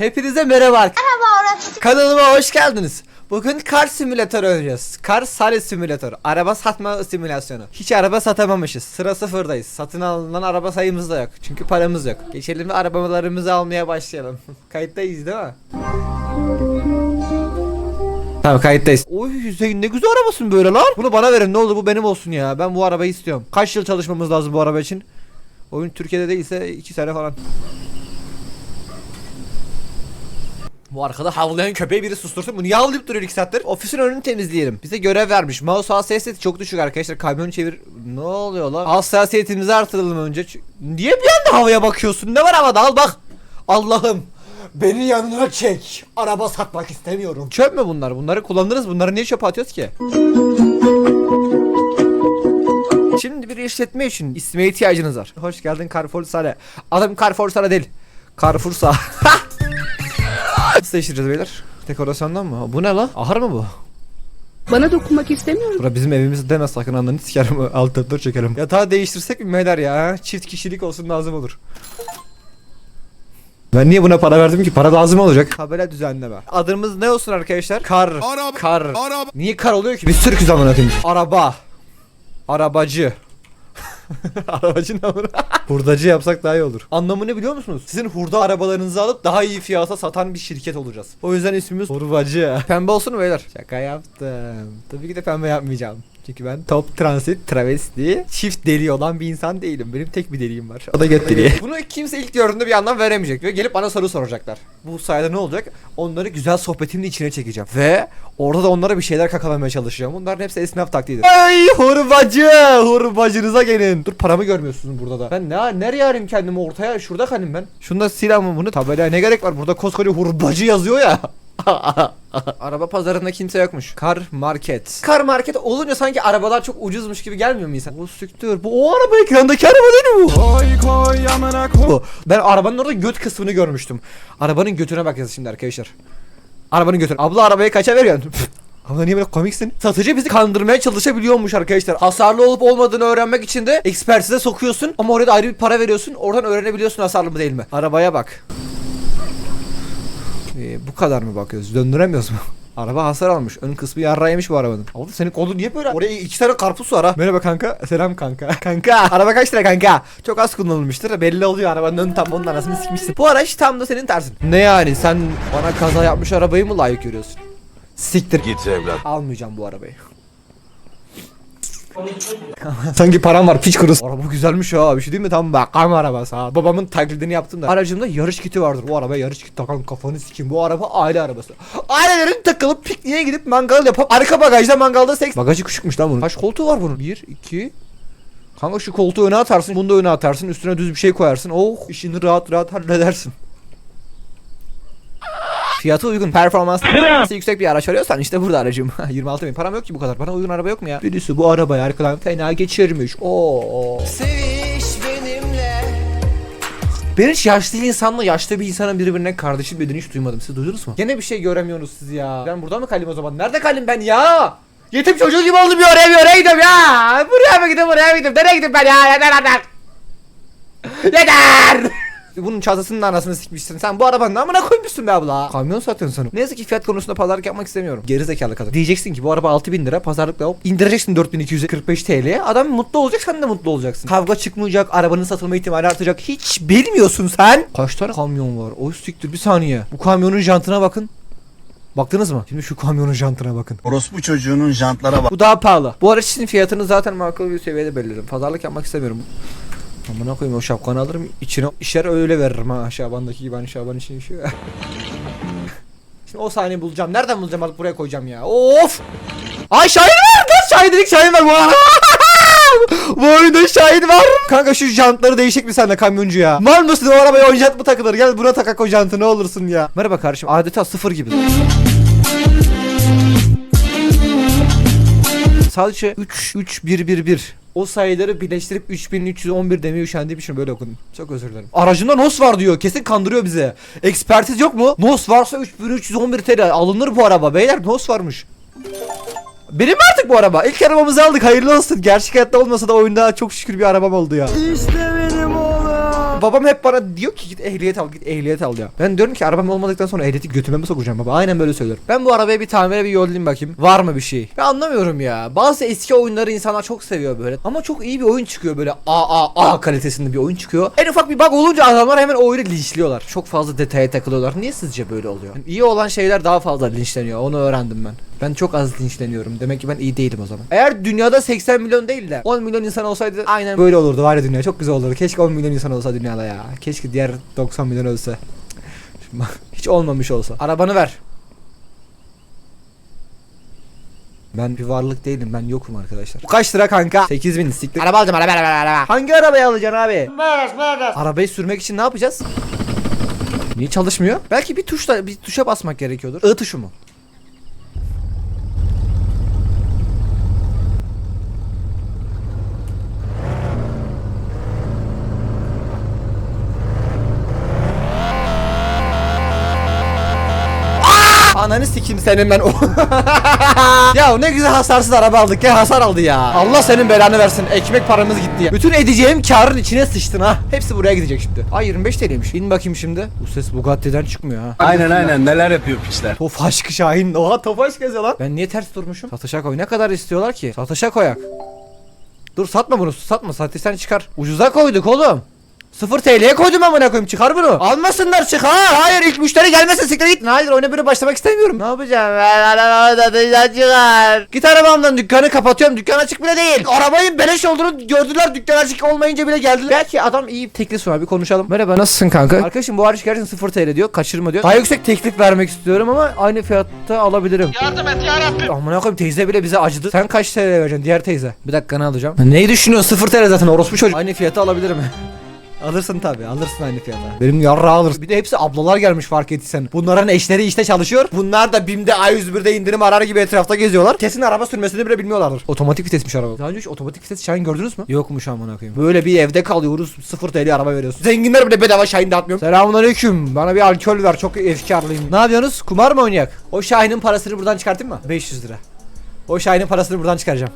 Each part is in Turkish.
Hepinize merhaba arkadaşlar. Kanalıma hoş geldiniz. Bugün kar simülatörü oynayacağız. Kar sale simülatörü. Araba satma simülasyonu. Hiç araba satamamışız. Sıra sıfırdayız. Satın alınan araba sayımız da yok. Çünkü paramız yok. Geçelim ve arabalarımızı almaya başlayalım. Kayıttayız değil mi? Tamam kayıttayız. Oy Hüseyin ne güzel arabasın böyle lan. Bunu bana verin ne olur bu benim olsun ya. Ben bu arabayı istiyorum. Kaç yıl çalışmamız lazım bu araba için? Oyun Türkiye'de değilse 2 sene falan. Bu arkada havlayan köpeği biri sustursun. Bu niye havlayıp duruyor 2 saattir? Ofisin önünü temizleyelim. Bize görev vermiş. Mouse hassasiyeti çok düşük arkadaşlar. Kamyonu çevir. Ne oluyor lan? Hassasiyetimizi artıralım önce. Niye bir anda havaya bakıyorsun? Ne var havada? Al bak. Allah'ım. Beni yanına çek. Araba satmak istemiyorum. Çöp mü bunlar? Bunları kullanırız. Bunları niye çöpe atıyoruz ki? Şimdi bir işletme için isme ihtiyacınız var. Hoş geldin Carrefour Sare. Adım Carrefour Sare değil. Carrefour Sa. Nasıl değiştireceğiz beyler? Dekorasyondan mı? Bu ne la? Ahır mı bu? Bana dokunmak istemiyorum. Bura bizim evimiz deme sakın anlarını sikerim alt tatlar çekerim. Yatağı değiştirsek mi beyler ya? Çift kişilik olsun lazım olur. Ben niye buna para verdim ki? Para lazım olacak. Tabela düzenleme. Adımız ne olsun arkadaşlar? Kar. Araba- Kar. araba- Niye kar oluyor ki? Biz Türk'üz amına koyayım. Araba. Arabacı. Arabacı ne olur? Hurdacı yapsak daha iyi olur. Anlamını biliyor musunuz? Sizin hurda arabalarınızı alıp daha iyi fiyata satan bir şirket olacağız. O yüzden ismimiz Hurvacı. Pembe olsun mu beyler? Şaka yaptım. Tabii ki de pembe yapmayacağım. Çünkü ben top transit travesti çift deli olan bir insan değilim. Benim tek bir deliğim var. O da göt deliği. Bunu kimse ilk gördüğünde bir anlam veremeyecek ve gelip bana soru soracaklar. Bu sayede ne olacak? Onları güzel sohbetimin içine çekeceğim. Ve orada da onlara bir şeyler kakalamaya çalışacağım. Bunların hepsi esnaf taktiğidir. Ay hurbacı! Hurbacınıza gelin. Dur paramı görmüyorsunuz burada da. Ben ne, nereye arayayım kendimi ortaya? Şurada kalayım ben. Şunda silah mı bunu? Tabelaya ne gerek var? Burada koskoca hurbacı yazıyor ya. Araba pazarında kimse yokmuş. Kar market. Kar market olunca sanki arabalar çok ucuzmuş gibi gelmiyor mu insan? Bu süktür. Bu o araba ekrandaki araba değil mi bu? Koy koy amına koy. Ben arabanın orada göt kısmını görmüştüm. Arabanın götüne bakacağız şimdi arkadaşlar. Arabanın götüne. Abla arabayı kaça veriyorsun? Abla niye böyle komiksin? Satıcı bizi kandırmaya çalışabiliyormuş arkadaşlar. Hasarlı olup olmadığını öğrenmek için de ekspertize sokuyorsun ama oraya da ayrı bir para veriyorsun. Oradan öğrenebiliyorsun hasarlı mı değil mi? Arabaya bak. Ee, bu kadar mı bakıyoruz? Döndüremiyoruz mu? Araba hasar almış. Ön kısmı yarra yemiş bu arabanın. Abla senin kolun niye böyle? Oraya iki tane karpuz var ha. Merhaba kanka. Selam kanka. kanka. Araba kaç lira kanka? Çok az kullanılmıştır. Belli oluyor arabanın ön tamponun arasını sikmişsin. Bu araç tam da senin tarzın. Ne yani? Sen bana kaza yapmış arabayı mı layık görüyorsun? Siktir. Git evlat. Almayacağım bu arabayı. Sanki param var piç kurusu. Araba güzelmiş ha bir şey değil mi? Tam bakam arabası ha. Babamın taklidini yaptım da. Aracımda yarış kiti vardır. Bu arabaya yarış kiti takan kafanı sikeyim. Bu araba aile arabası. Ailelerin takılıp pikniğe gidip mangal yapıp arka bagajda mangalda seks. Bagajı küçükmüş lan bunun. Kaç koltuğu var bunun? Bir, iki, Kanka şu koltuğu öne atarsın, bunu da öne atarsın, üstüne düz bir şey koyarsın. Oh, işini rahat rahat halledersin. Fiyatı uygun, performansı yüksek bir araç arıyorsan işte burada aracım. 26 bin param yok ki bu kadar. Bana uygun araba yok mu ya? Birisi bu arabayı arkadan fena geçirmiş. Oo. Seviş benimle Ben hiç yaşlı insanla yaşlı bir insanın birbirine kardeşim dediğini hiç duymadım. Siz duydunuz mu? Gene bir şey göremiyorsunuz siz ya. Ben burada mı kalayım o zaman? Nerede kalayım ben ya? Yetim çocuğu gibi oldum bir oraya bir oraya gidiyorum ya. Buraya mı gideyim buraya mı gideyim? Nereye gideyim ben ya? Yeter yeter. Yeter. Bunun çantasının anasını sikmişsin. Sen bu arabanın amına koymuşsun be abla. Kamyon satıyorsun sen. Ne yazık ki fiyat konusunda pazarlık yapmak istemiyorum. Geri zekalı kadın. Diyeceksin ki bu araba 6000 lira pazarlıkla hop indireceksin 4245 TL'ye. Adam mutlu olacak sen de mutlu olacaksın. Kavga çıkmayacak, arabanın satılma ihtimali artacak. Hiç bilmiyorsun sen. Kaç tane kamyon var? O siktir bir saniye. Bu kamyonun jantına bakın. Baktınız mı? Şimdi şu kamyonun jantına bakın. Orospu çocuğunun jantlara bak. Bu daha pahalı. Bu araç için fiyatını zaten makul bir seviyede belirlerim. Pazarlık yapmak istemiyorum. Amına koyayım o şapkanı alırım içine işer öyle veririm ha Şaban'daki gibi hani Şaban için işiyor. Şimdi o sahneyi bulacağım. Nereden bulacağım alıp buraya koyacağım ya. Of! Ay Şahin var! Kaç Şahinlik Şahin var bu oyunda Şahin var. Kanka şu jantları değişik bir sende kamyoncu ya. Mal mısın o arabaya o jant mı takılır? Gel buna takak o jantı ne olursun ya. Merhaba kardeşim adeta sıfır gibi. Sadece 3 3 1 1 1. O sayıları birleştirip 3311 demeye üşendiğim böyle okudum. Çok özür dilerim. Aracında NOS var diyor. Kesin kandırıyor bize. Ekspertiz yok mu? NOS varsa 3311 TL alınır bu araba. Beyler NOS varmış. Benim artık bu araba? İlk arabamızı aldık. Hayırlı olsun. Gerçek hayatta olmasa da oyunda çok şükür bir arabam oldu ya. İşte babam hep bana diyor ki git ehliyet al git ehliyet al ya. Ben diyorum ki arabam olmadıktan sonra ehliyeti götüme mi sokacağım baba? Aynen böyle söylüyor. Ben bu arabaya bir tamire bir yollayayım bakayım. Var mı bir şey? Ben anlamıyorum ya. Bazı eski oyunları insanlar çok seviyor böyle. Ama çok iyi bir oyun çıkıyor böyle A A A kalitesinde bir oyun çıkıyor. En ufak bir bug olunca adamlar hemen o oyunu linçliyorlar. Çok fazla detaya takılıyorlar. Niye sizce böyle oluyor? Yani iyi olan şeyler daha fazla linçleniyor. Onu öğrendim ben. Ben çok az linçleniyorum. Demek ki ben iyi değilim o zaman. Eğer dünyada 80 milyon değil de 10 milyon insan olsaydı aynen böyle olurdu var ya dünya. Çok güzel olurdu. Keşke 10 milyon insan olsa dünyada ya. Keşke diğer 90 milyon ölse. Hiç olmamış olsa. Arabanı ver. Ben bir varlık değilim ben yokum arkadaşlar. Bu kaç lira kanka? 8000 istikli. Araba alacağım araba araba araba. Hangi arabayı alacaksın abi? Arabayı sürmek için ne yapacağız? Niye çalışmıyor? Belki bir tuşla bir tuşa basmak gerekiyordur. I tuşu mu? Ananı sikeyim senin ben. ya ne güzel hasarsız araba aldık ya hasar aldı ya. Allah senin belanı versin. Ekmek paramız gitti ya. Bütün edeceğim karın içine sıçtın ha. Hepsi buraya gidecek şimdi. Ay 25 TL'ymiş. İn bakayım şimdi. Bu ses Bugatti'den çıkmıyor ha. Aynen aynen neler yapıyor piçler. Tofaş Şahin. Oha Tofaş geziyor lan. Ben niye ters durmuşum? Satışa koy. Ne kadar istiyorlar ki? Satışa koyak. Dur satma bunu. Satma. Satıştan çıkar. Ucuza koyduk oğlum. 0 TL'ye koydum amına koyayım çıkar bunu. Almasınlar çıkar. Hayır ilk müşteri gelmesin siktir git. Hayır oyuna böyle başlamak istemiyorum. Ne yapacağım? Ben arabamı satıştan çıkar. Git arabamdan dükkanı kapatıyorum. Dükkan açık bile değil. Arabanın beleş olduğunu gördüler. Dükkan açık olmayınca bile geldiler. Belki adam iyi teklif sunar bir konuşalım. Merhaba nasılsın kanka? Arkadaşım bu hariç gerçekten 0 TL diyor. Kaçırma diyor. Daha yüksek teklif vermek istiyorum ama aynı fiyatta alabilirim. Yardım et yarabbim. Amına koyayım teyze bile bize acıdı. Sen kaç TL vereceksin diğer teyze? Bir dakika ne alacağım? Neyi düşünüyorsun? 0 TL zaten orospu çocuk. Aynı fiyata alabilirim. Alırsın tabi alırsın aynı fiyata. Benim yarra alırsın. Bir de hepsi ablalar gelmiş fark ettiysen. Bunların eşleri işte çalışıyor. Bunlar da BİM'de A101'de indirim arar gibi etrafta geziyorlar. Kesin araba sürmesini bile bilmiyorlardır. Otomatik vitesmiş araba. Daha önce hiç otomatik vites Şahin gördünüz mü? Yokmuş amına koyayım. Böyle bir evde kalıyoruz 0 TL araba veriyoruz. Zenginler bile bedava Şahin dağıtmıyor. Selamünaleyküm. Bana bir alkol ver çok efkarlıyım. Ne yapıyorsunuz? Kumar mı oynayak? O Şahin'in parasını buradan çıkartayım mı? 500 lira. O Şahin'in parasını buradan çıkaracağım.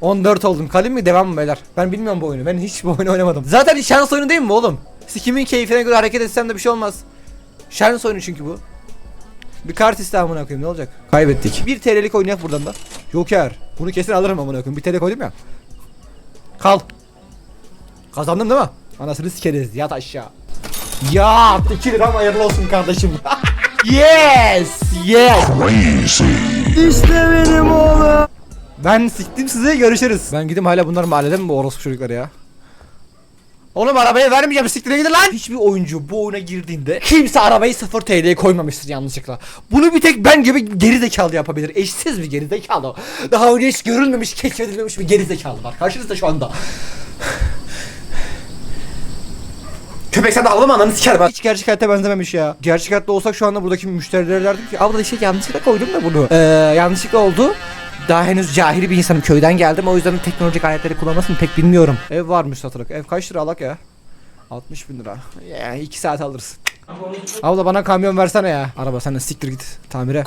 14 oldum. Kalayım mı devam mı beyler? Ben bilmiyorum bu oyunu. Ben hiç bu oyunu oynamadım. Zaten şans oyunu değil mi oğlum? Sikimin keyfine göre hareket etsem de bir şey olmaz. Şans oyunu çünkü bu. Bir kart iste amına koyayım ne olacak? Kaybettik. 1 TL'lik oynayak buradan da. Joker. Bunu kesin alırım amına koyayım. 1 TL koydum ya. Kal. Kazandım değil mi? Anasını sikeriz. Yat aşağı. Ya 2 lira hayırlı olsun kardeşim. yes. Yes. İşte benim oğlum. Ben siktim size görüşürüz. Ben gideyim hala bunlar mahallede mi bu orospu çocukları ya? Oğlum arabayı vermeyeceğim siktire gidin lan. Hiçbir oyuncu bu oyuna girdiğinde kimse arabayı 0 TL'ye koymamıştır yanlışlıkla. Bunu bir tek ben gibi geri zekalı yapabilir. Eşsiz bir geri zekalı. Daha önce hiç görülmemiş, keşfedilmemiş bir geri zekalı var. Karşınızda şu anda. Köpek sen de ağlama ananı sikerim ha. Hiç gerçek hayata benzememiş ya. Gerçek hayatta olsak şu anda buradaki müşterilere derdim ki abla işte yanlışlıkla koydum da bunu. Ee, yanlışlıkla oldu. Daha henüz cahil bir insanım köyden geldim o yüzden teknolojik aletleri kullanmasını pek bilmiyorum. Ev varmış satılık. Ev kaç lira alak ya? 60 bin lira. Ya 2 saat alırız. Abla bana kamyon versene ya. Araba sen de siktir git tamire.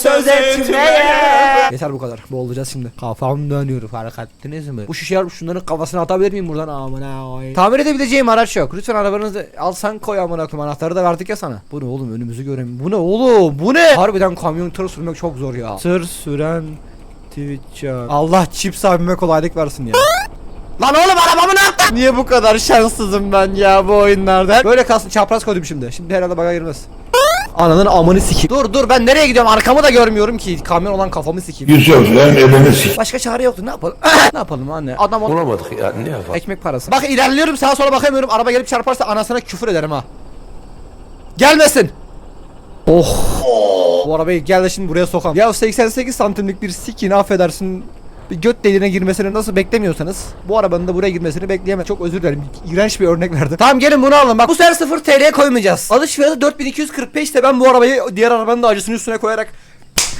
Söz etmeye. Yeter bu kadar. Boğulacağız şimdi. Kafam dönüyor fark ettiniz mi? Bu şişeler şunların kafasına atabilir miyim buradan amına koyayım. Tamir edebileceğim araç yok. Lütfen arabanızı alsan koy amına koyayım. Anahtarı da verdik ya sana. Bu ne oğlum önümüzü göremiyorum. Bu ne oğlum? Bu ne? Harbiden kamyon tır sürmek çok zor ya. Tır süren Twitch'er. Allah çips abime kolaylık versin ya. Lan oğlum arabamı ne yaptın? Niye bu kadar şanssızım ben ya bu oyunlarda? Böyle kalsın çapraz koydum şimdi. Şimdi herhalde baga girmez. Ananın amını sikeyim. Dur dur ben nereye gidiyorum arkamı da görmüyorum ki. Kamyon olan kafamı sikeyim. Yüz sözler elini sik. Başka çare yoktu ne yapalım? ne yapalım anne? Adam ol- Bulamadık ya ne yapalım. ekmek parası. Bak ilerliyorum sağa sola bakamıyorum. Araba gelip çarparsa anasına küfür ederim ha. Gelmesin. Oh. Bu arabayı gel de şimdi buraya sokam. Ya 88 santimlik bir sikin affedersin. Bir göt deliğine girmesini nasıl beklemiyorsanız bu arabanın da buraya girmesini bekleyemem. Çok özür dilerim. İğrenç bir örnek verdim. Tamam gelin bunu alın. Bak bu sefer 0 TL'ye koymayacağız. Alış fiyatı 4245 ise ben bu arabayı diğer arabanın da acısını üstüne koyarak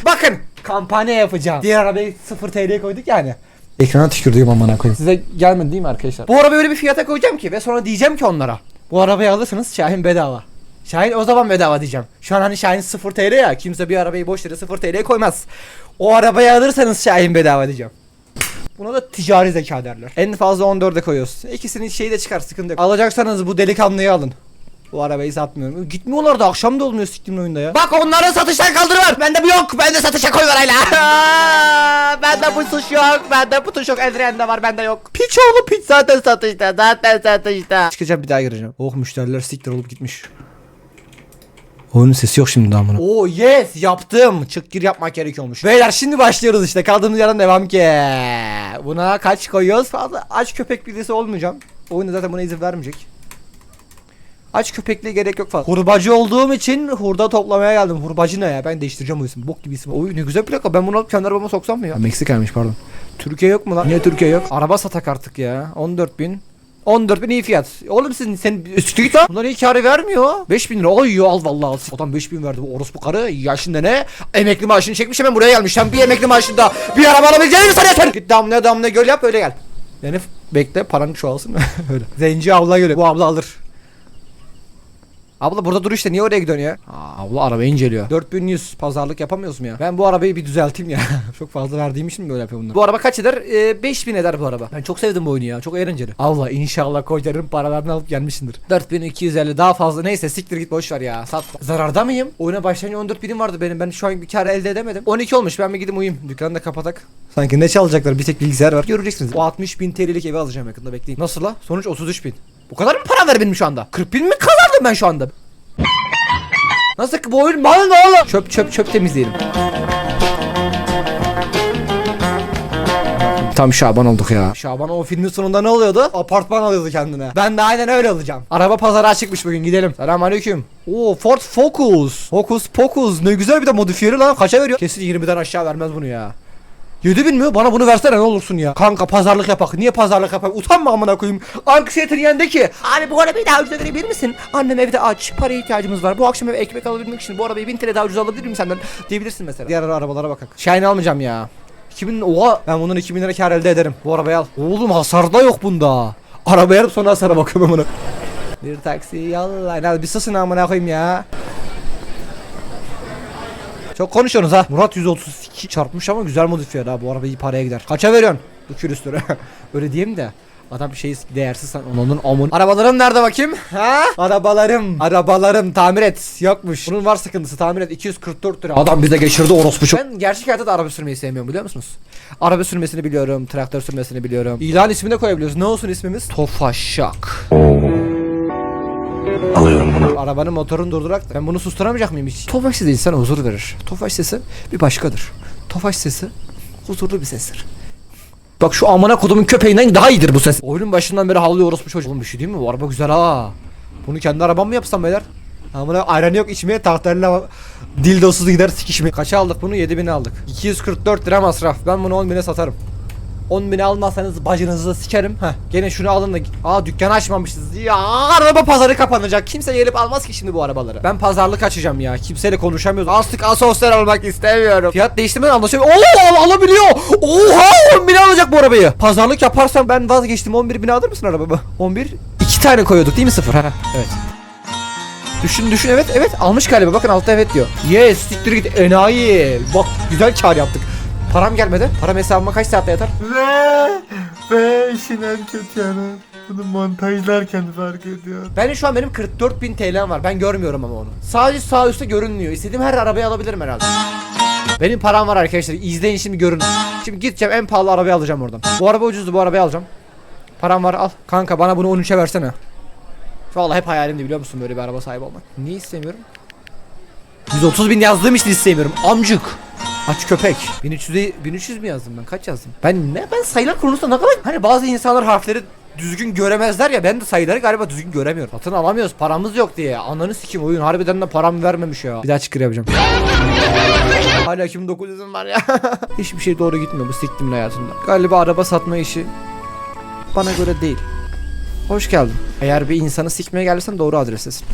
Bakın kampanya yapacağım. Diğer arabayı 0 TL'ye koyduk yani. Ekrana tükürdüğüm amına koyayım. Size gelmedi değil mi arkadaşlar? Bu arabayı öyle bir fiyata koyacağım ki ve sonra diyeceğim ki onlara. Bu arabayı alırsınız Şahin bedava. Şahin o zaman bedava diyeceğim. Şu an hani Şahin 0 TL ya. Kimse bir arabayı boş yere 0 TL'ye koymaz. O arabayı alırsanız Şahin bedava diyeceğim. Buna da ticari zeka derler. En fazla 14'e koyuyoruz. İkisinin şeyi de çıkar sıkıntı yok. Alacaksanız bu delikanlıyı alın. Bu arabayı satmıyorum. Gitmiyorlar da akşam da olmuyor siktimin oyunda ya. Bak onların satıştan kaldırı var. Bende bu yok. Bende satışa koy hala. bende bu suç yok. Bende bu tuş yok. Ezreyen de var. Bende yok. Piç oğlu piç zaten satışta. Zaten satışta. Çıkacağım bir daha gireceğim. Oh müşteriler siktir olup gitmiş. Oyunun sesi yok şimdi daha bunu. Oo yes yaptım. Çık gir yapmak gerekiyormuş. Beyler şimdi başlıyoruz işte. Kaldığımız yerden devam ki. Buna kaç koyuyoruz? Fazla aç köpek birisi olmayacağım. Oyun zaten buna izin vermeyecek. Aç köpekliğe gerek yok fazla. Hurbacı olduğum için hurda toplamaya geldim. Hurbacı ne ya? Ben değiştireceğim o ismi. Bok gibi isim. Oy ne güzel plaka. Ben bunu alıp kendi arabama soksam mı ya? Meksika'ymış pardon. Türkiye yok mu lan? Niye Türkiye yok? Araba satak artık ya. 14 bin. 14 bin iyi fiyat. Oğlum sen sen üstü git lan. Bunlar iyi karı vermiyor. 5 bin lira. Oy al vallahi al. Adam 5 bin verdi. Bu orospu karı yaşında ne? Emekli maaşını çekmiş hemen buraya gelmiş. Sen bir emekli maaşında bir araba alabileceğini mi sanıyorsun? Git damlaya damlaya göl yap öyle gel. Yani bekle paran çoğalsın. öyle. Zenci abla göre. Bu abla alır. Abla burada dur işte niye oraya gidiyorsun ya? Aa, abla arabayı inceliyor. 4100 pazarlık yapamıyoruz mu ya? Ben bu arabayı bir düzelteyim ya. çok fazla verdiğim için mi böyle yapıyorum bunu? Bu araba kaç eder? Ee, 5000 eder bu araba. Ben çok sevdim bu oyunu ya. Çok eğlenceli. Allah inşallah kocarın paralarını alıp gelmişsindir. 4250 daha fazla neyse siktir git boş ver ya. Sat. Zararda mıyım? Oyuna başlayınca 14 binim vardı benim. Ben şu an bir kar elde edemedim. 12 olmuş. Ben bir gidip uyuyayım. Dükkanı da kapatak. Sanki ne çalacaklar? Bir tek bilgisayar var. Göreceksiniz. O 60 bin TL'lik evi alacağım yakında bekleyin. Nasıl la? Sonuç 33 bin. Bu kadar mı para var benim şu anda? 40 bin mi kazandım ben şu anda? Nasıl ki bu oyun mal ne oğlum? Çöp çöp çöp temizleyelim. Tam Şaban olduk ya. Şaban o filmin sonunda ne oluyordu? Apartman alıyordu kendine. Ben de aynen öyle olacağım. Araba pazarı açıkmış bugün gidelim. Selamünaleyküm. Oo Ford Focus. Focus Focus. Ne güzel bir de modifiyeli lan. Kaça veriyor? Kesin 20'den aşağı vermez bunu ya. 7000 mi? Bana bunu versene ne olursun ya. Kanka pazarlık yapak. Niye pazarlık yapak? Utanma amına koyayım. Anksiyetin yendeki. Abi bu arabayı daha ucuza verebilir misin? Annem evde aç. Paraya ihtiyacımız var. Bu akşam eve ekmek alabilmek için bu arabayı 1000 TL daha ucuz alabilir miyim senden? Diyebilirsin mesela. Diğer arabalara bakak. Şahin almayacağım ya. 2000 oha ben bunun 2000 lira kar elde ederim. Bu arabayı al. Oğlum hasarda yok bunda. Arabaya sonra hasara bakıyorum bunu. Bir taksi yallah. Hadi bir susun amına koyayım ya. Çok konuşuyorsunuz ha. Murat 132 çarpmış ama güzel modifiye ha. Bu araba iyi paraya gider. Kaça veriyorsun? Bu külüstürü. Öyle diyeyim de. Adam şey değersiz san onun amun. Arabalarım nerede bakayım? Ha? Arabalarım. Arabalarım tamir et. Yokmuş. Bunun var sıkıntısı tamir et. 244 lira. Adam bize geçirdi orospu çok. Ben gerçek hayatta da araba sürmeyi sevmiyorum biliyor musunuz? Araba sürmesini biliyorum. Traktör sürmesini biliyorum. İlan ismini de koyabiliyoruz. Ne olsun ismimiz? Tofaşak. Alıyorum Arabanın motorunu durdurak da ben bunu susturamayacak mıyım hiç? Tofaş sesi insana huzur verir. Tofaş sesi bir başkadır. Tofaş sesi huzurlu bir sestir. Bak şu amına kodumun köpeğinden daha iyidir bu ses. Oyunun başından beri havlıyor orospu çocuk. Oğlum bir şey değil mi? Bu araba güzel ha. Bunu kendi arabam mı yapsam beyler? Amına ayranı yok içmeye tahtarıyla dildosuz gider sikişmeye. Kaça aldık bunu? 7000 aldık. 244 lira masraf. Ben bunu 10 bine satarım. 10 bini almazsanız bacınızı sikerim. Heh, gene şunu alın da aa dükkan açmamışız. Ya araba pazarı kapanacak. Kimse gelip almaz ki şimdi bu arabaları. Ben pazarlık açacağım ya. Kimseyle konuşamıyoruz. Astık asosyal olmak istemiyorum. Fiyat değiştirmeden anlaşıyor. Oo alabiliyor. Oha 10 bin alacak bu arabayı. Pazarlık yaparsam ben vazgeçtim. 11 bin alır mısın arabamı? 11. 2 tane koyuyorduk değil mi sıfır? Heh, evet. Düşün düşün evet evet almış galiba bakın altta evet diyor. Yes siktir git enayi. Bak güzel kar yaptık. Param gelmedi. Param hesabıma kaç saatte yatar? Ve ve işin en kötü yanı bunu montajlarken fark ediyor. Ben şu an benim 44 bin TL'm var. Ben görmüyorum ama onu. Sadece sağ üstte görünmüyor. İstediğim her arabayı alabilirim herhalde. Benim param var arkadaşlar. İzleyin şimdi görün. Şimdi gideceğim en pahalı arabayı alacağım oradan. Bu araba ucuzdu bu arabayı alacağım. Param var al. Kanka bana bunu 13'e versene. Vallahi hep hayalimdi biliyor musun böyle bir araba sahibi olmak. Niye istemiyorum? 130 bin yazdığım için istemiyorum. Amcık. Aç köpek. 1300'e 1300 mi yazdım ben? Kaç yazdım? Ben ne ben sayılar konusunda ne kadar hani bazı insanlar harfleri düzgün göremezler ya ben de sayıları galiba düzgün göremiyorum. Satın alamıyoruz paramız yok diye. Ananı sikim oyun harbiden de param vermemiş ya. Bir daha çıkır yapacağım. Hala 2900'üm var ya. Hiçbir şey doğru gitmiyor bu siktimin hayatında. Galiba araba satma işi bana göre değil. Hoş geldin. Eğer bir insanı sikmeye gelirsen doğru adrestesin.